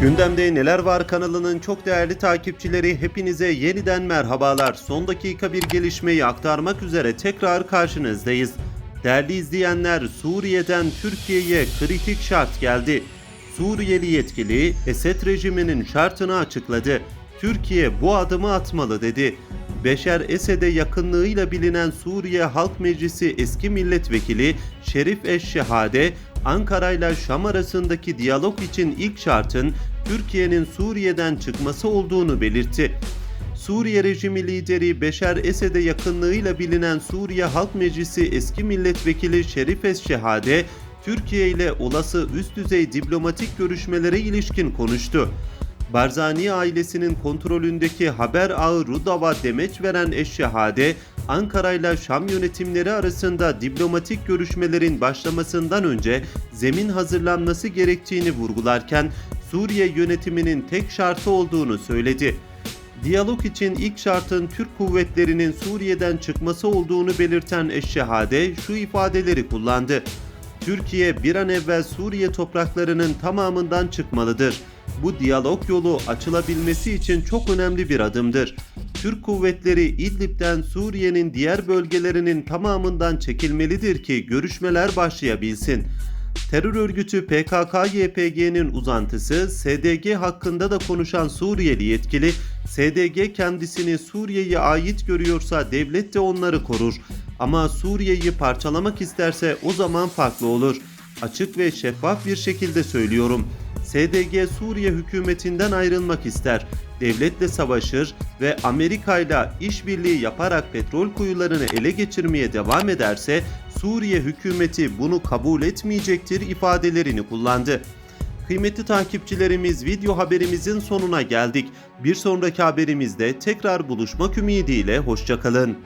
Gündemde Neler Var kanalının çok değerli takipçileri hepinize yeniden merhabalar. Son dakika bir gelişmeyi aktarmak üzere tekrar karşınızdayız. Değerli izleyenler Suriye'den Türkiye'ye kritik şart geldi. Suriyeli yetkili Esed rejiminin şartını açıkladı. Türkiye bu adımı atmalı dedi. Beşer Esed'e yakınlığıyla bilinen Suriye Halk Meclisi eski milletvekili Şerif Eşşehade, Ankara ile Şam arasındaki diyalog için ilk şartın Türkiye'nin Suriye'den çıkması olduğunu belirtti. Suriye rejimi lideri Beşer Esed'e yakınlığıyla bilinen Suriye Halk Meclisi eski milletvekili Şerif Eşşehade, Türkiye ile olası üst düzey diplomatik görüşmelere ilişkin konuştu. Barzani ailesinin kontrolündeki haber ağı Rudav'a demeç veren Eşşehade, Ankara ile Şam yönetimleri arasında diplomatik görüşmelerin başlamasından önce zemin hazırlanması gerektiğini vurgularken Suriye yönetiminin tek şartı olduğunu söyledi. Diyalog için ilk şartın Türk kuvvetlerinin Suriye'den çıkması olduğunu belirten Eşşehade şu ifadeleri kullandı. Türkiye bir an evvel Suriye topraklarının tamamından çıkmalıdır. Bu diyalog yolu açılabilmesi için çok önemli bir adımdır. Türk kuvvetleri İdlib'den Suriye'nin diğer bölgelerinin tamamından çekilmelidir ki görüşmeler başlayabilsin. Terör örgütü PKK-YPG'nin uzantısı SDG hakkında da konuşan Suriyeli yetkili, SDG kendisini Suriye'ye ait görüyorsa devlet de onları korur. Ama Suriye'yi parçalamak isterse o zaman farklı olur. Açık ve şeffaf bir şekilde söylüyorum. SDG Suriye hükümetinden ayrılmak ister. Devletle savaşır ve Amerika ile işbirliği yaparak petrol kuyularını ele geçirmeye devam ederse Suriye hükümeti bunu kabul etmeyecektir ifadelerini kullandı. Kıymetli takipçilerimiz video haberimizin sonuna geldik. Bir sonraki haberimizde tekrar buluşmak ümidiyle hoşçakalın.